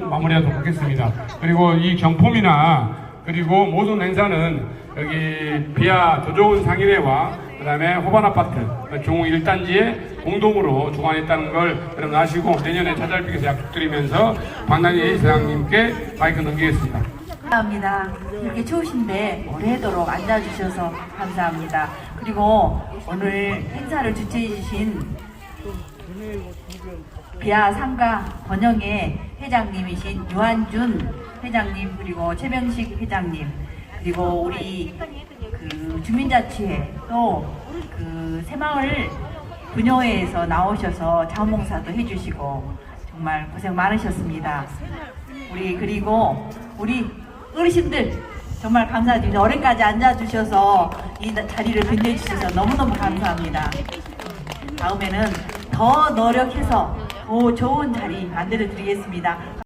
마무리하도록 하겠습니다. 그리고 이 경품이나 그리고 모든 행사는 여기 비아 더 좋은 상인회와 그 다음에 호반 아파트 종우 1단지에 공동으로 주관했다는 걸 여러분 아시고 내년에 찾아뵙기위해서 약속드리면서 박난희 사장님께 마이크 넘기겠습니다. 감사합니다. 이렇게 추우신데 오래도록 앉아주셔서 감사합니다. 그리고 오늘 행사를 주최해 주신 비아 상가 번영의 회장님이신 유한준 회장님 그리고 최병식 회장님 그리고 우리 그 주민자치회 또그 새마을 분여회에서 나오셔서 자원봉사도 해주시고 정말 고생 많으셨습니다. 우리 그리고 우리 어르신들 정말 감사드립니다. 어른까지 앉아주셔서 이 자리를 빛내주셔서 너무너무 감사합니다. 다음에는 더 노력해서 더 좋은 자리 만들어 드리겠습니다.